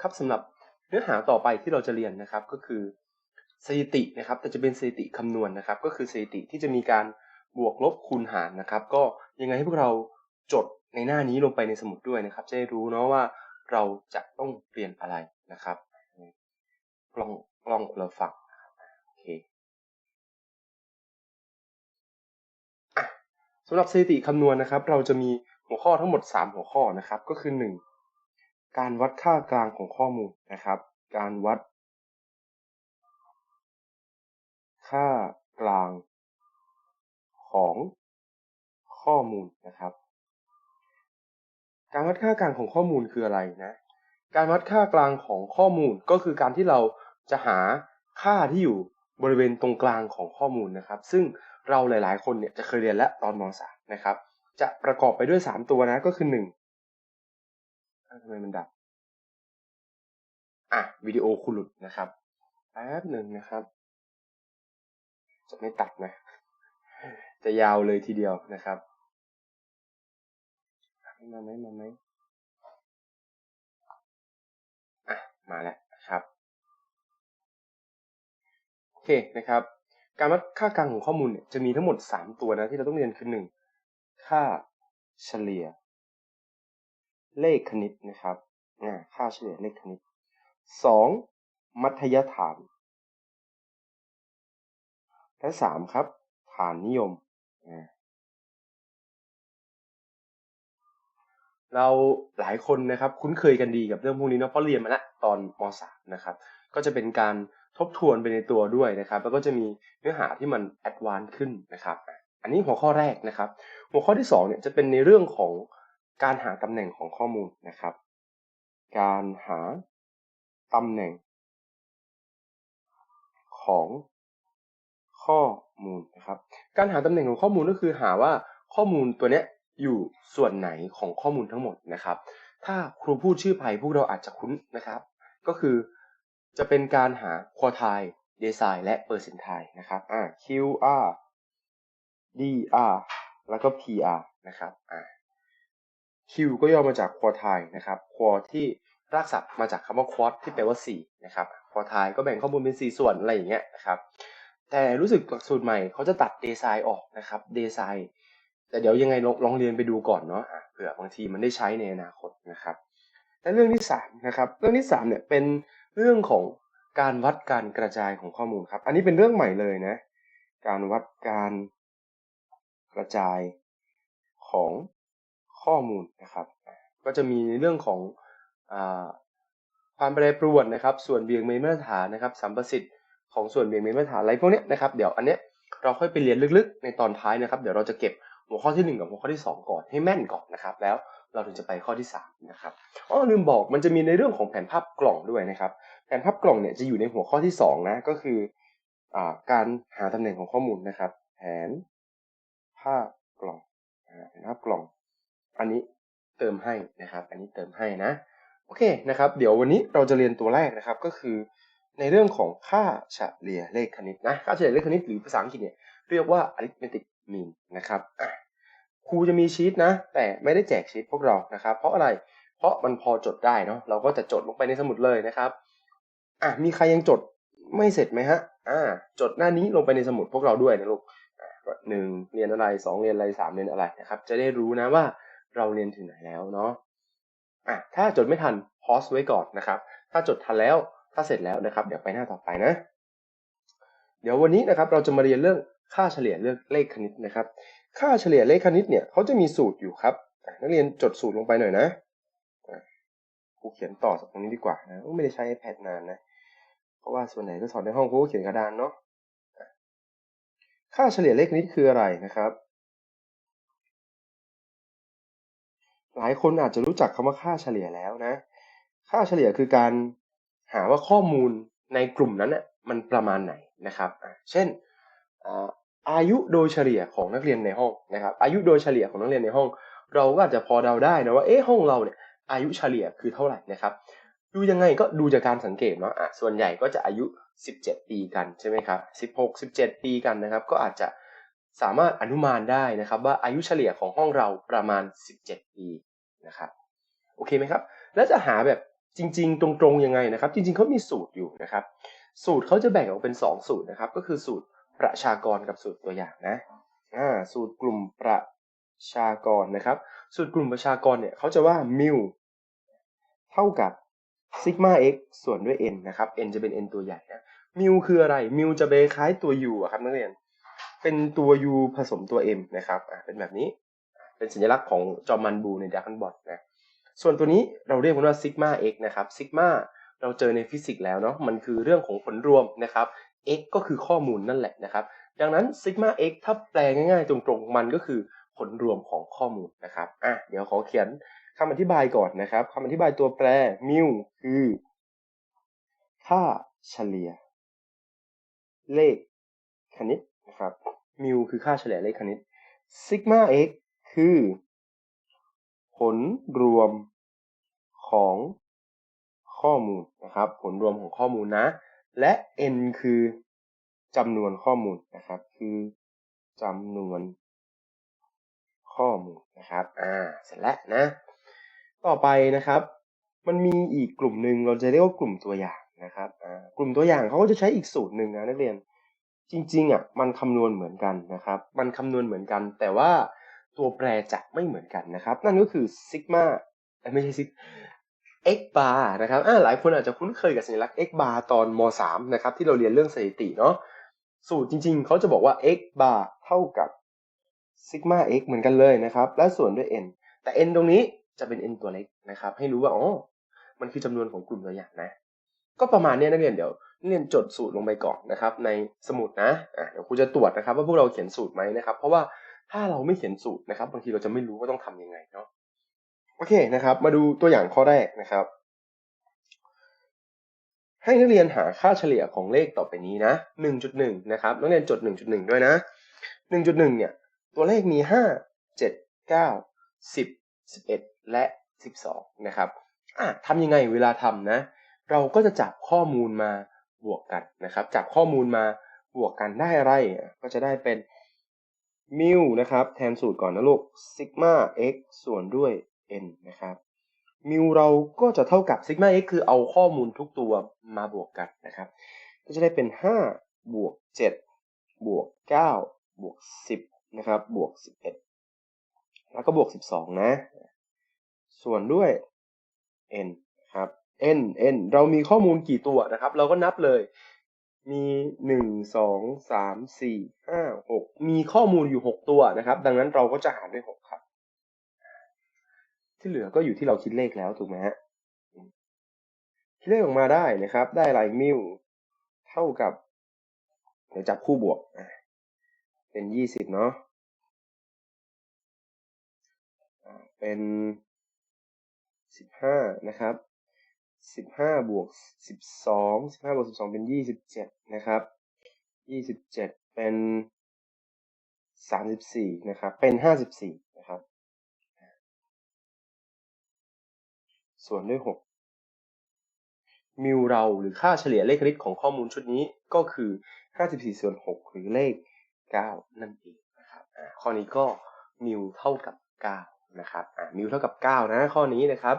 ครับสำหรับเนื้อหาต่อไปที่เราจะเรียนนะครับก็คือสถิตินะครับแต่จะเป็นสถิติคำนวณนะครับ ก็คือสถิติที่จะมีการบวกลบคูณหารนะครับ ก็ยังไงให้พวกเราจดในหน้านี้ลงไปในสมุดด้วยนะครับ จะได้รู้เนาะว่าเราจะต้องเรียนอะไรนะครับกล้องกล้องเราฝั่งโอเคสำหรับสถิติคำนวณนะครับ เราจะมีหัวข้อทั้งหมด 3 หัวข้อนะครับ ก็คือ 1. การวัดค่ากลางของข้อมูลนะครับ การวัด ค่ากลางของข้อมูลนะครับ การวัดค่ากลางของข้อมูลคืออะไรนะ การวัดค่ากลางของข้อมูลก็คือการที่เราจะหาค่าที่อยู่บริเวณตรงกลางของข้อมูลนะครับ ซึ่งเราหลาย ๆ คนเนี่ยจะเคยเรียนแล้วตอนม .3 นะครับ จะประกอบไปด้วย 3 ตัวนะก็คือ 1 ทำไมมันดับ อะวิดีโอคุณหลุดนะครับแป๊บหนึ่งนะครับ จะไม่ตัดนะ จะยาวเลยทีเดียวนะครับมาไหมมาไหมอะมาแล้วครับ โอเคนะครับ การวัดค่ากลางของข้อมูลเนี่ยจะมีทั้งหมด 3 ตัวนะที่เราต้องเรียนคือ 1 ค่าเฉลี่ย เลขคณิตนะครับค่าเฉลี่ยเลขคณิต 2. มัธยฐาน และ 3 ครับ ฐานนิยม เราหลายคนนะครับคุ้นเคยกันดีกับเรื่องพวกนี้เนาะเพราะเรียนมาแล้วตอนม .3 นะครับ ก็จะเป็นการทบทวนไปในตัวด้วยนะครับ แล้วก็จะมีเนื้อหาที่มันแอดวานซ์ขึ้นนะครับ อันนี้หัวข้อแรกนะครับ หัวข้อที่2เนี่ยจะเป็นในเรื่องของ การหาตำแหน่งของข้อมูลนะครับ การหาตำแหน่ง ของข้อมูลนะครับ การหาตำแหน่งของข้อมูลก็คือหาว่าข้อมูลตัวเนี้ยอยู่ส่วนไหนของข้อมูลทั้งหมดนะครับ ถ้าครูพูดชื่อไผ่พวกเราอาจจะคุ้นนะครับ ก็คือจะเป็นการหาควอไทเดซายและเปอร์เซนไทนะครับอ่า QR DR แล้วก็ PR นะครับอ่า Q ก็ย่อมาจากควอไทนะครับควอที่รากศัพท์มาจากคำว่าควอตที่แปลว่า4นะครับควอไทก็แบ่งข้อมูลเป็น 4 ส่วนอะไรอย่างเงี้ยนะครับ แต่รู้สึกหลักสูตรใหม่เขาจะตัดเดซายออกนะครับเดซายแต่เดี๋ยวยังไงลองลองเรียนไปดูก่อนเนาะเผื่อบางทีมันได้ใช้ในอนาคตนะครับและเรื่องที่3นะครับเรื่องที่3เนี่ยเป็นเรื่องของการวัดการกระจายของข้อมูลครับ อันนี้เป็นเรื่องใหม่เลยนะ การวัดการกระจายของ ข้อมูลนะครับ ก็จะมีในเรื่องของอความแปรปรวนนะครับ ส่วนเบี่ยงเมนมาตรฐานนะครับสัมประสิทธิ์ของส่วนเบี่ยงเมนมาตรฐานอะไรพวกนี้นะครับเดี๋ยวอันเนี้ยเราค่อยไปเรียนลึกๆ ในตอนท้ายนะครับ เดี๋ยวเราจะเก็บหัวข้อที่ 1 กับหัวข้อที่ 2 ก่อนให้แม่นก่อนนะครับ แล้วเราถึงจะไปข้อที่3นะครับอ๋อลืมบอกมันจะมีในเรื่องของแผนภาพกล่องด้วยนะครับ แผนภาพกล่องเนี่ยจะอยู่ในหัวข้อที่2นะก็คืออการหาตำแหน่งของข้อมูลนะครับ แผนภาพกล่องแผนภาพกล่อง อันนี้เติมให้นะครับ อันนี้เติมให้นะ โอเคนะครับ เดี๋ยววันนี้เราจะเรียนตัวแรกนะครับก็คือ ในเรื่องของค่าเฉลี่ยเลขคณิตนะ ค่าเฉลี่ยเลขคณิตหรือภาษาอังกฤษเนี่ยเรียกว่า arithmetic mean นะครับครูจะมีชีตนะ แต่ไม่ได้แจกชีตพวกเรานะครับ เพราะอะไร เพราะมันพอจดได้เนาะเราก็จะจดลงไปในสมุดเลยนะครับอะมีใครยังจดไม่เสร็จไหมฮะอ่าจดหน้านี้ลงไปในสมุดพวกเราด้วยนะลูกหนึ่งเรียนอะไรสองเรียนอะไรสามเรียนอะไรนะครับ จะได้รู้นะว่า เราเรียนถึงไหนแล้วเนาะอะถ้าจดไม่ทันพอสไว้ก่อนนะครับ ถ้าจดทันแล้วถ้าเสร็จแล้วนะครับ เดี๋ยวไปหน้าต่อไปนะ เดี๋ยววันนี้นะครับเราจะมาเรียนเรื่องค่าเฉลี่ยเลขคณิตนะครับ ค่าเฉลี่ยเลขคณิตเนี่ยเขาจะมีสูตรอยู่ครับนักเรียนจดสูตรลงไปหน่อยนะครูเขียนต่อจากตรงนี้ดีกว่านะไม่ได้ใช้ iPad นานนะ เพราะว่าส่วนไหนก็สอนในห้องครูเขียนกระดานเนาะค่าเฉลี่ยเลขคณิตคืออะไรนะครับ หลายคนอาจจะรู้จักคำว่าค่าเฉลี่ยแล้วนะ ค่าเฉลี่ยคือการหาว่าข้อมูลในกลุ่มนั้นน่ะมันประมาณไหนนะครับ เช่นอายุโดยเฉลี่ยของนักเรียนในห้องนะครับ อายุโดยเฉลี่ยของนักเรียนในห้อง เราก็อาจจะพอเดาได้นะว่าเอ๊ะห้องเราเนี่ยอายุเฉลี่ยคือเท่าไหร่นะครับ ดูยังไงก็ดูจากการสังเกตเนาะอะส่วนใหญ่ก็จะอายุ 17 ปีกันใช่ไหมครับ16 17 ปีกันนะครับ ก็อาจจะ สามารถอนุมานได้นะครับว่าอายุเฉลี่ยของห้องเราประมาณ 17 ปีนะครับโอเคไหมครับ แล้วจะหาแบบจริง ๆ ตรงๆยังไงนะครับ จริงๆเขามีสูตรอยู่นะครับ สูตรเขาจะแบ่งออกเป็น 2 สูตรนะครับ ก็คือสูตรประชากรกับสูตรตัวอย่างนะอ่าสูตรกลุ่มประชากรนะครับ สูตรกลุ่มประชากรเนี่ยเขาจะว่า mu เท่ากับซิกมา x ส่วนด้วย n นะครับ n จะเป็น n ตัวใหญ่นะ mu คืออะไร mu จะไปคล้ายตัว u อะครับนักเรียน เป็นตัว u ผสมตัว m นะครับอ่าเป็นแบบนี้ เป็นสัญลักษณ์ของจอมันบูในดาร์กบอดนะส่วนตัวนี้เราเรียกมันว่าซิกมา x นะครับซิกมาเราเจอในฟิสิกส์แล้วเนาะมันคือเรื่องของผลรวมนะครับ x ก็คือข้อมูลนั่นแหละนะครับดังนั้นซิกมา x ถ้าแปลง่ายๆ ตรงๆ มันก็คือผลรวมของข้อมูลนะครับอะเดี๋ยวขอเขียนคำอธิบายก่อนนะครับคำอธิบายตัวแปรมิวคือ ค่าเฉลี่ย เลขคณิตนะครับ มิวคือค่าเฉลี่ยเลขคณิตซิกมา x คือ ผลรวมของข้อมูลนะครับ ผลรวมของข้อมูลนะ และ n คือจำนวนข้อมูลนะครับ คือจำนวนข้อมูลนะครับ อ่า เสร็จแล้วนะ ต่อไปนะครับ มันมีอีกกลุ่มหนึ่งเราจะเรียกว่ากลุ่มตัวอย่างนะครับ อ่า กลุ่มตัวอย่างเขาก็จะใช้อีกสูตรหนึ่งนะนักเรียน จริงๆอะมันคำนวณเหมือนกันนะครับ มันคำนวณเหมือนกัน แต่ว่าตัวแปรจะไม่เหมือนกันนะครับ นั่นก็คือซิกมาไม่ใช่ซิก x bar นะครับอ่าหลายคนอาจจะคุ้นเคยกับสัญลักษณ์ x bar ตอนม .3 นะครับที่เราเรียนเรื่องสถิติเนาะสูตรจริงๆ เขาจะบอกว่า x bar เท่ากับซิกมา x เหมือนกันเลยนะครับ และส่วนด้วย n แต่ n ตรงนี้จะเป็น n ตัวเล็กนะครับ ให้รู้ว่าอ๋อมันคือจำนวนของกลุ่มตัวอย่างนะ ก็ประมาณนี้นักเรียนเดี๋ยว เรียนจดสูตรลงไปก่อนนะครับ ในสมุดนะอะเดี๋ยวครูจะตรวจนะครับ ว่าพวกเราเขียนสูตรไหมนะครับ เพราะว่าถ้าเราไม่เขียนสูตรนะครับ บางทีเราจะไม่รู้ว่าต้องทำยังไงเนาะโอเคนะครับ มาดูตัวอย่างข้อแรกนะครับ ให้นักเรียนหาค่าเฉลี่ยของเลขต่อไปนี้นะ1.1นะครับนักเรียนจด 1.1 ด้วยนะ 1.1 เนี่ย ตัวเลขมี 5 7 9 10 11 และ 12 นะครับอะทำยังไงเวลาทำนะ เราก็จะจับข้อมูลมา บวกกันนะครับ จับข้อมูลมาบวกกันได้อะไร ก็จะได้เป็นมิวนะครับแทนสูตรก่อนนะลูกซิกมา x ส่วนด้วย n นะครับมิวเราก็จะเท่ากับซิกมา x คือเอาข้อมูลทุกตัวมาบวกกันนะครับ ก็จะได้เป็น 5 บวก 7 บวก 9 บวก 10 นะครับ บวก 11 แล้วก็บวก 12 นะ ส่วนด้วย n n n เรามีข้อมูลกี่ตัวนะครับ เราก็นับเลย มี1 2 3 4 5 6มีข้อมูลอยู่6ตัวนะครับ ดังนั้นเราก็จะหารด้วย6ครับ ที่เหลือก็อยู่ที่เราคิดเลขแล้วถูกไหมฮะคิดเลขออกมาได้นะครับ ได้อะไรมิวเท่ากับเดี๋ยวจับคู่บวกเป็น20เนาะเป็น15นะครับ 15บห้าบวก12 15บห้าบวก12เป็น27นะครับ27เจ็ดเป็น34นะครับ เป็น54นะครับ ส่วนด้วย6มิวเราหรือค่าเฉลี่ยเลขคณิตของข้อมูลชุดนี้ก็คือ 54 ส่วน 6 หรือเลข 9 นั่นเองนะครับข้อนี้ก็มิวเท่ากับ 9 นะครับมิวเท่ากับ 9 นะข้อนี้นะครับ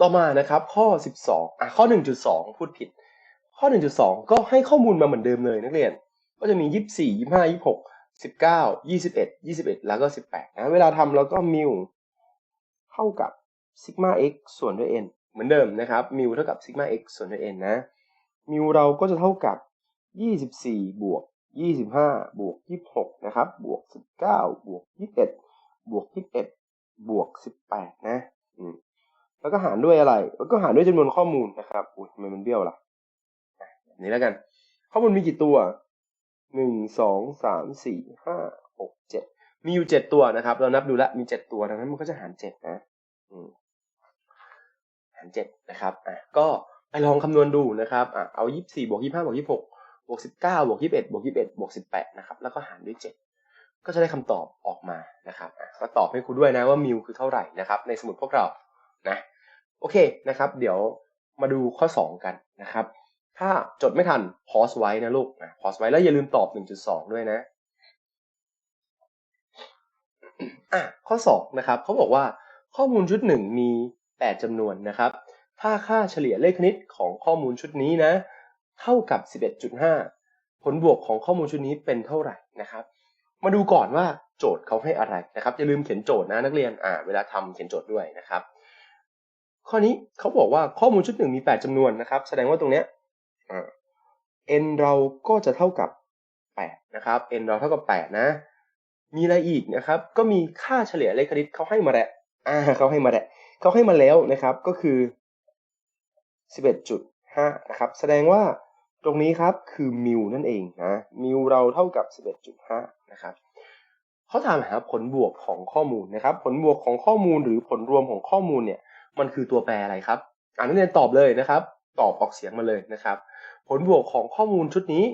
ต่อมานะครับข้อ 12อะข้อ 1.2 พูดผิด ข้อ 1.2 ก็ให้ข้อมูลมาเหมือนเดิมเลยนักเรียน ก็จะมี 24 25 26 19 21 21 แล้วก็ 18นะเวลาทำเราก็มิวเท่ากับซิกมา x ส่วนด้วย n เหมือนเดิมนะครับมิวเท่ากับซิกมา x ส่วนด้วย n นะมิวเราก็จะเท่ากับ 24 บวก 25 บวก 26 นะครับ บวก 19 บวก 21 บวก 21 บวก 18 นะอืม แล้วก็หารด้วยอะไร แล้วก็หารด้วยจำนวนข้อมูลนะครับอุ้ยทำไมมันเบี้ยวล่ะแบบนี้แล้วกัน ข้อมูลมีกี่ตัวหนึ่งสองสามสี่ห้าหกเจ็ดมีอยู่เจ็ดตัวนะครับ เรานับดูแล้วมีเจ็ดตัวดังนั้นมันก็จะหารเจ็ดนะหารเจ็ดนะครับอะก็ไปลองคำนวณดูนะครับอะเอายี่สิบสี่บวกยี่ห้าบวกยี่หกบวกสิบเก้าบวกยี่สิบเอ็ดบวกยี่สิบเอ็ดบวกสิบแปดนะครับแล้วก็หารด้วยเจ็ดก็จะได้คำตอบออกมานะครับก็ตอบให้ครูด้วยนะว่ามิวคือเท่าไหร่นะครับในสมุดพวกเรา นะโอเคนะครับ เดี๋ยวมาดูข้อ 2 กันนะครับ ถ้าจดไม่ทันพอสไว้นะลูกนะพอสไว้แล้วอย่าลืมตอบ 1.2 ด้วยนะอะข้อ 2 นะครับเขาบอกว่าข้อมูลชุดหนึ่งมี 8จำนวนนะครับ ถ้าค่าเฉลี่ยเลขคณิตของข้อมูลชุดนี้นะ เท่ากับ 11.5 ผลบวกของข้อมูลชุดนี้เป็นเท่าไหร่นะครับ มาดูก่อนว่าโจทย์เขาให้อะไรนะครับอย่าลืมเขียนโจทย์นะนักเรียนอ่าเวลาทำเขียนโจทย์ด้วยนะครับ ข้อนี้เขาบอกว่าข้อมูลชุดหนึ่งมี 8จำนวนนะครับ แสดงว่าตรงเนี้ยอ่า n เราก็จะเท่ากับ 8 นะครับ n เราเท่ากับ 8 นะ มีอะไรอีกนะครับ ก็มีค่าเฉลี่ยเลขคณิตเขาให้มาแหล้วอ่าเขาให้มาแหล้วเขาให้มาแล้วนะครับ ก็คือ 11.5 นะครับ แสดงว่าตรงนี้ครับคือมิวนั่นเองนะมิวเราเท่ากับ 11.5 นะครับเขาถามหาผลบวกของข้อมูลนะครับ ผลบวกของข้อมูลหรือผลรวมของข้อมูลเนี่ย มันคือตัวแปรอะไรครับอ่านักเรียนตอบเลยนะครับ ตอบออกเสียงมาเลยนะครับ ผลบวกของข้อมูลชุดนี้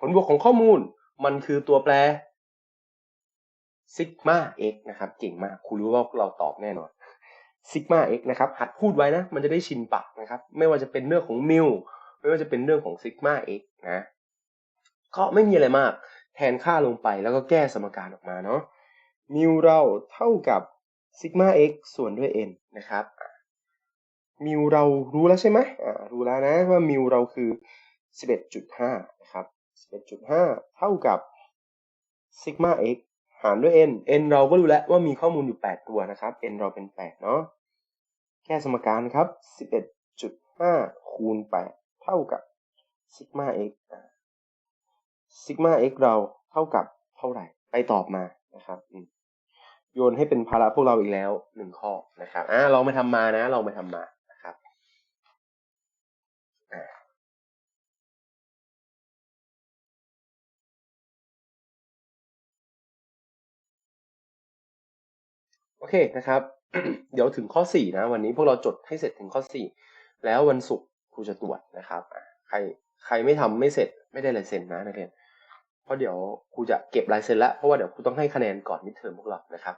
ผลบวกของข้อมูลมันคือตัวแปรซิกมา x นะครับ เก่งมากครูรู้ว่าเราตอบแน่นอนซิกมา x นะครับ หัดพูดไว้นะ มันจะได้ชินปากนะครับ ไม่ว่าจะเป็นเรื่องของมิวไม่ว่าจะเป็นเรื่องของซิกมา x นะ ก็ไม่มีอะไรมาก แทนค่าลงไปแล้วก็แก้สมการออกมาเนาะมิวเราเท่ากับซิกมา x ส่วนด้วย n นะครับ มิวเรารู้แล้วใช่ไหมอ่ารู้แล้วนะว่ามิวเราคือ 11.5 นะครับ 11.5 เท่ากับซิกมา x หารด้วย n n เราก็รู้แล้วว่ามีข้อมูลอยู่ 8 ตัวนะครับ n เราเป็น 8 เนาะแก้สมการครับ 11.5 คูณ 8 เท่ากับซิกมา x ซิกมา x เราเท่ากับเท่าไหร่ ไปตอบมานะครับโยนให้เป็นภาระพวกเราอีกแล้วหนึ่งข้อนะครับอ่าลองไปทำมานะลองไปทำมานะครับอ่า อเคนะครับ เดี๋ยวถึงข้อ 4 นะ วันนี้พวกเราจดให้เสร็จถึงข้อ 4 แล้ววันศุกร์ครูจะตรวจนะครับ ใครใครไม่ทำไม่เสร็จไม่ได้ลายเซ็นนะนักเรียนเพราะเดี๋ยวครูจะเก็บลายเซ็นแล้วเพราะว่าเดี๋ยวครูต้องให้คะแนนก่อนมิดเทอมพวกเรานะครับ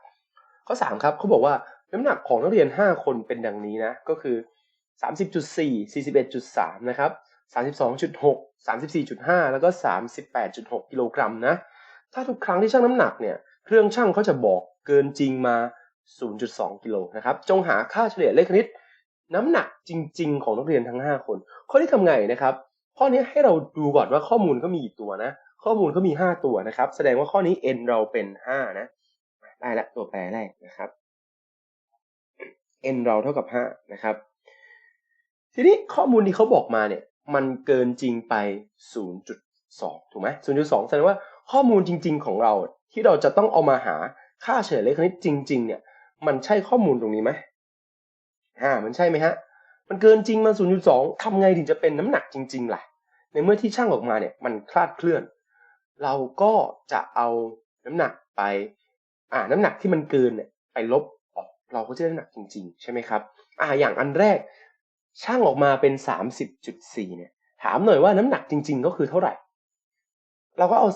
ข้อ 3 ครับเขาบอกว่าน้ำหนักของนักเรียน 5 คนเป็นดังนี้นะก็คือ 30.4 41.3 นะครับ 32.6 34.5 แล้วก็ 38.6 กิโลกรัมนะ ถ้าทุกครั้งที่ชั่งน้ำหนักเนี่ย เครื่องชั่งเขาจะบอกเกินจริงมา 0.2 กิโลนะครับ จงหาค่าเฉลี่ยเลขคณิต น้ำหนักจริง ๆ ของนักเรียนทั้ง 5 คน ข้อนี้ทำไงนะครับ ข้อนี้ให้เราดูก่อนว่าข้อมูลก็มีกี่ตัวนะ ข้อมูลก็มี 5 ตัวนะครับ แสดงว่าข้อนี้ n เราเป็น 5 นะ ได้ละตัวแปรแรกนะครับ n เราเท่ากับ 5 นะครับ ทีนี้ข้อมูลที่เขาบอกมาเนี่ย มันเกินจริงไป 0.2 ถูกไหม0.2 แสดงว่าข้อมูลจริง ๆ ของเราที่เราจะต้องเอามาหาค่าเฉลี่ยเลขคณิตจริง ๆ เนี่ย มันใช่ข้อมูลตรงนี้ไหมอ่า มันใช่ไหมฮะ มันเกินจริงมา 0.2 ทำไงถึงจะเป็นน้ำหนักจริง ๆ ล่ะ ในเมื่อที่ช่างออกมาเนี่ย มันคลาดเคลื่อน เราก็จะเอาน้ำหนักไป อ่า น้ำหนักที่มันเกินเนี่ยไปลบออก เราก็จะได้น้ำหนักจริง ๆ ใช่ไหมครับ อ่า อย่างอันแรก ช่างออกมาเป็น 30.4 เนี่ย ถามหน่อยว่าน้ำหนักจริง ๆ ก็คือเท่าไหร่ เราก็เอา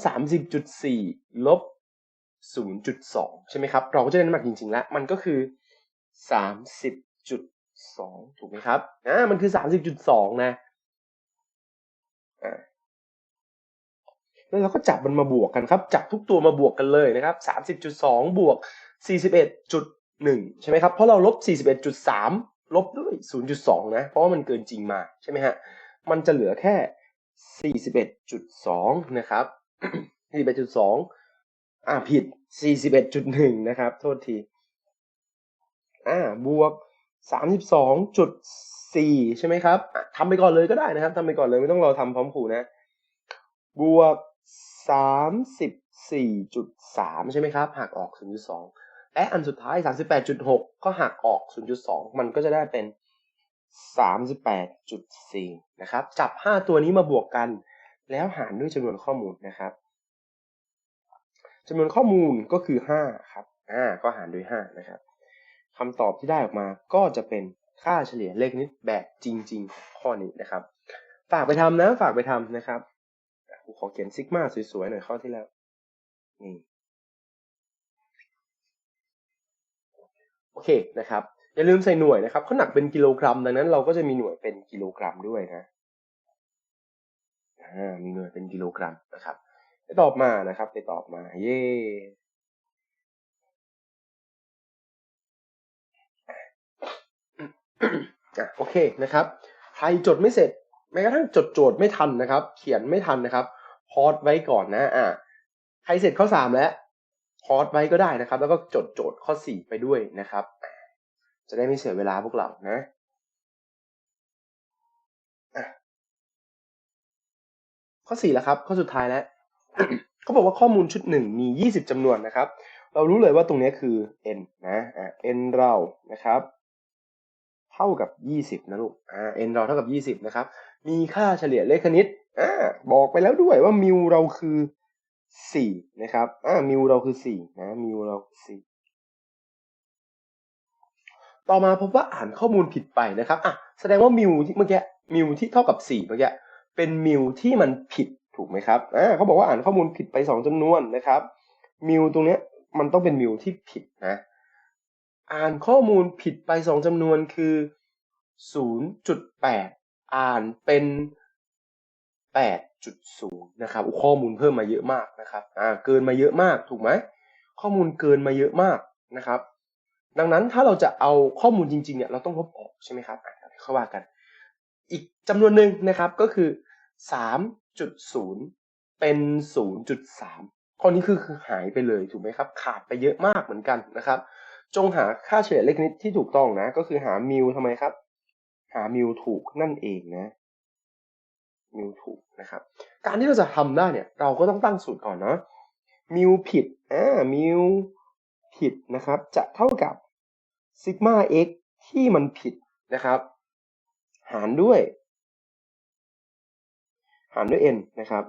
30.4 ลบ 0.2 ใช่ไหมครับ เราก็จะได้น้ำหนักจริงๆ แล้ว มันก็คือ 30.2 ถูกไหมครับอ่ามันคือ 30.2 นะอ่าแล้วเราก็จับมันมาบวกกันครับ จับทุกตัวมาบวกกันเลยนะครับ 30.2 บวก 41.1 ใช่ไหมครับ เพราะเราลบ 41.3 ลบด้วย 0.2 นะ เพราะว่ามันเกินจริงมาใช่ไหมฮะ มันจะเหลือแค่ 41.2 นะครับ 41.2 อ่าผิด 41.1 นะครับ โทษที อ่าบวก 32.4 ใช่ไหมครับทำไปก่อนเลยก็ได้นะครับทำไปก่อนเลยไม่ต้องรอทำพร้อมครูนะ บวก 34.3 ใช่ไหมครับ หักออก 0.2 และอันสุดท้าย 38.6 ก็หักออก 0.2 มันก็จะได้เป็น 38.4 นะครับ จับ 5 ตัวนี้มาบวกกัน แล้วหารด้วยจำนวนข้อมูลนะครับ จำนวนข้อมูลก็คือ 5 ครับ อ่า ก็หารด้วย 5 นะครับคำตอบที่ได้ออกมาก็จะเป็นค่าเฉลี่ยเลขนิดแบบจริง ๆ ข้อนี้นะครับ ฝากไปทำนะ ฝากไปทำนะครับขอเขียนซิกมาสวยๆหน่อยข้อที่แล้ว นี่ โอเคนะครับ อย่าลืมใส่หน่วยนะครับเขาหนักเป็นกิโลกรัม ดังนั้นเราก็จะมีหน่วยเป็นกิโลกรัมด้วยนะ อ่า มีหน่วยเป็นกิโลกรัมนะครับ ไปตอบมานะครับ ไปตอบมา เย่อะโอเคนะครับ ใครจดไม่เสร็จ แม้กระทั่งจดโจทย์ไม่ทันนะครับ เขียนไม่ทันนะครับพอดไว้ก่อนนะอะใครเสร็จข้อสามแล้วพอดไว้ก็ได้นะครับ แล้วก็จดโจทย์ข้อสี่ไปด้วยนะครับ จะได้ไม่เสียเวลาพวกเรานะอะข้อสี่แล้วครับ ข้อสุดท้ายแล้ว เขาบอกว่าข้อมูลชุดหนึ่งมี 20จำนวนนะครับ เรารู้เลยว่าตรงนี้คือ n นะอ่า n เรานะครับ เท่ากับ 20 นะลูกอ่า n เราเท่ากับ 20 นะครับ มีค่าเฉลี่ยเลขคณิตอ่าบอกไปแล้วด้วยว่ามิวเราคือ 4 นะครับอ่ามิวเราคือ 4 นะมิวเราคือ 4 ต่อมาพบว่าอ่านข้อมูลผิดไปนะครับอะแสดงว่ามิวที่เมื่อกี้มิวที่เท่ากับ 4 เมื่อกี้เป็นมิวที่มันผิด ถูกไหมครับอ่าเขาบอกว่าอ่านข้อมูลผิดไป 2จำนวนนะครับ มิวตรงเนี้ยมันต้องเป็นมิวที่ผิดนะ อ่านข้อมูลผิดไป 2จำนวนคือ 0.8 อ่านเป็น 8.0 นะครับข้อมูลเพิ่มมาเยอะมากนะครับอ่าเกินมาเยอะมากถูกไหม ข้อมูลเกินมาเยอะมากนะครับ ดังนั้นถ้าเราจะเอาข้อมูลจริงๆเนี่ยเราต้องลบออกใช่ไหมครับอ่าเข้าว่ากัน อีกจำนวนหนึ่งนะครับก็คือ 3.0เป็น0.3ข้อนี้คือคือหายไปเลยถูกไหมครับ ขาดไปเยอะมากเหมือนกันนะครับ จงหาค่าเฉลี่ยเลขคณิตที่ถูกต้องนะ ก็คือหามิวทำไมครับ หามิวถูกนั่นเองนะมิวถูกนะครับ การที่เราจะทำได้เนี่ย เราก็ต้องตั้งสูตรก่อนเนาะมิวผิดอ่ามิวผิดนะครับ จะเท่ากับซิกมา x ที่มันผิดนะครับ หารด้วย หารด้วย n นะครับ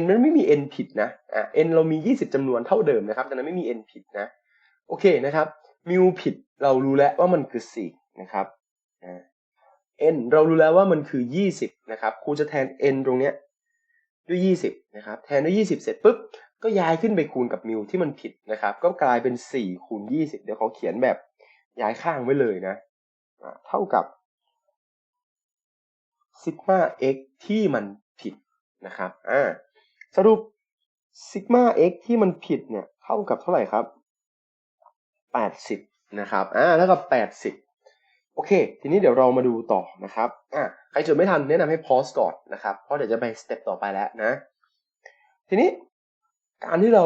n มันไม่มี n ผิดนะอะ n เรามี 20จำนวนเท่าเดิมนะครับดังนั้นไม่มี n ผิดนะโอเคนะครับมิวผิดเรารู้แล้วว่ามันคือ4นะครับอ่า n เรารู้แล้วว่ามันคือ 20 นะครับครูจะแทน n ตรงเนี้ยด้วย 20 นะครับ แทนด้วย 20 เสร็จปุ๊บ ก็ย้ายขึ้นไปคูณกับมิวที่มันผิดนะครับ ก็กลายเป็น 4 คูณ 20 เดี๋ยวเขาเขียนแบบย้ายข้างไว้เลยนะเท่ากับซิกมา x ที่มัน นะครับอ่าสรุปซิกมา x ที่มันผิดเนี่ยเท่ากับเท่าไหร่ครับ 80 นะครับอ่าเท่ากับ 80 โอเค ทีนี้เดี๋ยวเรามาดูต่อนะครับอ่าใครจดไม่ทันแนะนำให้พอสก่อนนะครับ เพราะเดี๋ยวจะไปสเต็ปต่อไปแล้วนะ ทีนี้การที่เรา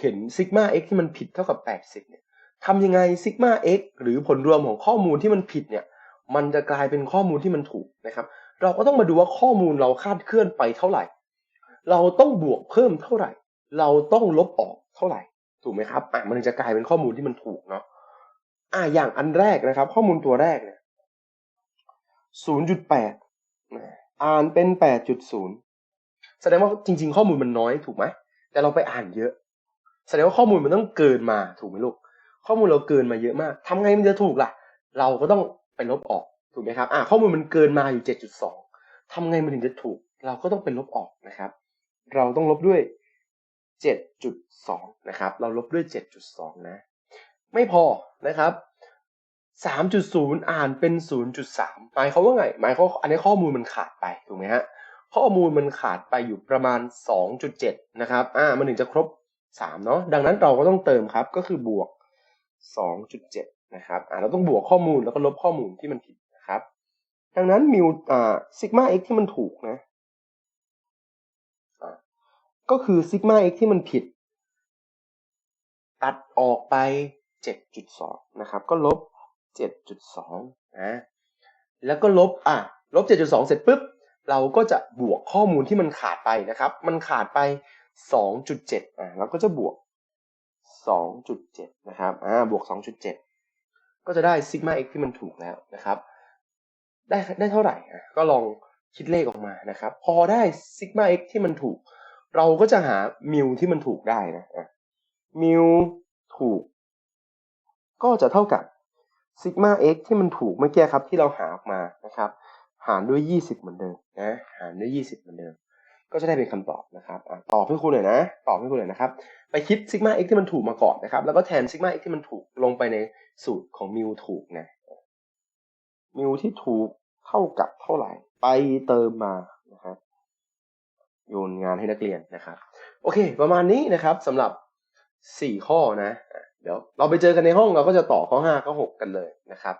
เห็นซิกมา x ที่มันผิดเท่ากับ 80 เนี่ยทำยังไงซิกมา x หรือผลรวมของข้อมูลที่มันผิดเนี่ย มันจะกลายเป็นข้อมูลที่มันถูกนะครับ เราก็ต้องมาดูว่าข้อมูลเราคาดเคลื่อนไปเท่าไหร่ เราต้องบวกเพิ่มเท่าไหร่ เราต้องลบออกเท่าไหร่ ถูกไหมครับอะมันจะกลายเป็นข้อมูลที่มันถูกเนาะอะอย่างอันแรกนะครับ ข้อมูลตัวแรกเนี่ย0.8อ่านเป็น8.0แสดงว่าจริง ๆ ข้อมูลมันน้อยถูกไหมแต่เราไปอ่านเยอะ แสดงว่าข้อมูลมันต้องเกินมาถูกไหมลูกข้อมูลเราเกินมาเยอะมากทำไงมันจะถูกล่ะ เราก็ต้องไปลบออก ถูกไหมครับอ่าข้อมูลมันเกินมาอยู่ 7.2ทำไงมันถึงจะถูก เราก็ต้องเป็นลบออกนะครับ เราต้องลบด้วย 7.2 นะครับ เราลบด้วย 7.2 นะ ไม่พอนะครับ 3.0 อ่านเป็น 0.3 หมายเขาว่าไง หมายเขาอันนี้ข้อมูลมันขาดไป ถูกไหมฮะ ข้อมูลมันขาดไปอยู่ประมาณ 2.7 นะครับ อ่า มันถึงจะครบ 3 เนาะ ดังนั้นเราก็ต้องเติมครับ ก็คือบวก 2.7 นะครับ อ่า เราต้องบวกข้อมูลแล้วก็ลบข้อมูลที่มันผิด ครับ ดังนั้นมิวอ่าซิกมา x ที่มันถูกนะก็คือซิกมา x ที่มันผิด ตัดออกไป 7.2 นะครับ ก็ลบ 7.2นะแล้วก็ลบอะลบ 7.2 เสร็จปุ๊บ เราก็จะบวกข้อมูลที่มันขาดไปนะครับ มันขาดไป 2.7อะเราก็จะบวก 2.7 นะครับอ่าบวก 2.7 ก็จะได้ซิกมา x ที่มันถูกแล้วนะครับ ได้ได้เท่าไหร่ ก็ลองคิดเลขออกมานะครับ พอได้ซิกมา x ที่มันถูก เราก็จะหามิวที่มันถูกได้นะมิวถูก ก็จะเท่ากับซิกมา x ที่มันถูกเมื่อกี้ครับที่เราหาออกมานะครับ หารด้วย 20 เหมือนเดิมนะหารด้วย 20 เหมือนเดิม ก็จะได้เป็นคำตอบนะครับอตอบให้คุณหน่อยนะ ตอบให้คุณหน่อยนะครับ ไปคิดซิกมา x ที่มันถูกมาก่อนนะครับ แล้วก็แทนซิกมา x ที่มันถูกลงไปในสูตรของมิวถูกนะมิวที่ถูก เท่ากับเท่าไหร่ ไปเติมมานะครับโยนงานให้นักเรียนนะครับ โอเค ประมาณนี้นะครับสำหรับ 4 ข้อนะเดี๋ยวเราไปเจอกันในห้องเราก็จะต่อข้อ 5 ข้อ 6 กันเลยนะครับ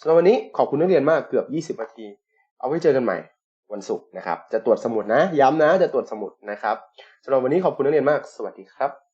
สำหรับวันนี้ขอบคุณนักเรียนมากเกือบ 20นาที เอาไว้เจอกันใหม่วันศุกร์นะครับ จะตรวจสมุดนะ ย้ำนะ จะตรวจสมุดนะครับสำหรับวันนี้ขอบคุณนักเรียนมาก สวัสดีครับ